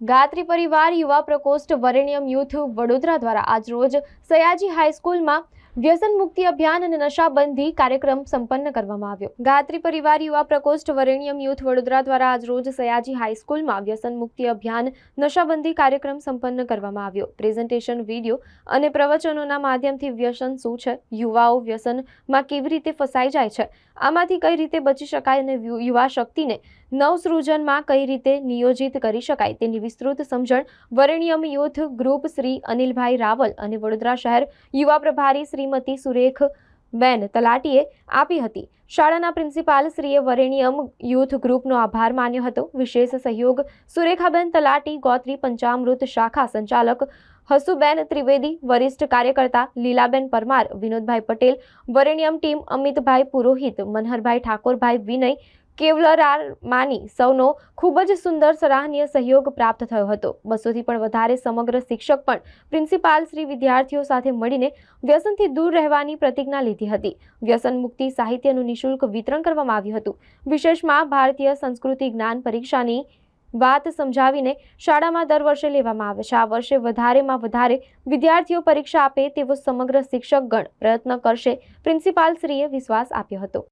ગાત્રી પરિવાર યુવા પ્રકોષ્ઠ વરેણ્યમ યુથ વડોદરા દ્વારા આજરોજ સયાજી હાઈસ્કૂલમાં વ્યસન મુક્તિ અભિયાન અને નશાબંધી કાર્યક્રમ સંપન્ન કરવામાં આવ્યો. ગાયત્રી પરિવાર યુવા પ્રકોષ્ઠ વરેણ્યમ યુથ વડોદરા દ્વારા આજરોજ સયાજી હાઈસ્કૂલમાં વ્યસન મુક્તિ અભિયાન, નશાબંધી કાર્યક્રમ સંપન્ન કરવામાં આવ્યો. પ્રેઝન્ટેશન વીડિયો અને પ્રવચનોના માધ્યમથી વ્યસન શું છે? યુવાઓ વ્યસનમાં કેવી રીતે ફસાઈ જાય છે? આમાંથી કઈ રીતે બચી શકાય અને યુવા શક્તિને નવસૃજનમાં કઈ રીતે નિયોજિત કરી શકાય તેની વિસ્તૃત સમજણ વરેણ્યમ યુથ ગ્રુપ શ્રી અનિલભાઈ રાવલ અને વડોદરા શહેર યુવા પ્રભારી શ્રીમતી સુરેખ બેન તલાટીએ આપી હતી. શાળાના પ્રિન્સિપાલ શ્રીએ વરેણ્યમ યુથ ગ્રુપનો આભાર માન્યો હતો. વિશેષ સહયોગ સુરેખાબેન તલાટી, ગોત્રી પંચામૃત શાખા સંચાલક હસુબેન ત્રિવેદી, વરિષ્ઠ કાર્યકર્તા લીલાબેન પરમાર, વિનોદભાઈ પટેલ, વરેણિયમ ટીમ અમિતભાઈ પુરોહિત, મનહરભાઈ ઠાકોરભાઈ વિનય કેવલરાર માની સૌનો ખૂબ જ સુંદર સરાહનીય સહયોગ પ્રાપ્ત થયો હતો. બસોથી પણ વધારે સમગ્ર શિક્ષક પણ પ્રિન્સિપાલ શ્રી વિદ્યાર્થીઓ સાથે મળીને વ્યસનથી દૂર રહેવાની પ્રતિજ્ઞા લીધી હતી. વ્યસન મુક્તિ સાહિત્યનું નિઃશુલ્ક વિતરણ કરવામાં આવ્યું હતું. વિશેષમાં ભારતીય સંસ્કૃતિ જ્ઞાન પરીક્ષાની વાત સમજાવીને શાળામાં દર વર્ષે લેવામાં આવે છે. આ વર્ષે વધારેમાં વધારે વિદ્યાર્થીઓ પરીક્ષા આપે તેવો સમગ્ર શિક્ષકગણ પ્રયત્ન કરશે. પ્રિન્સિપાલ શ્રીએ વિશ્વાસ આપ્યો હતો.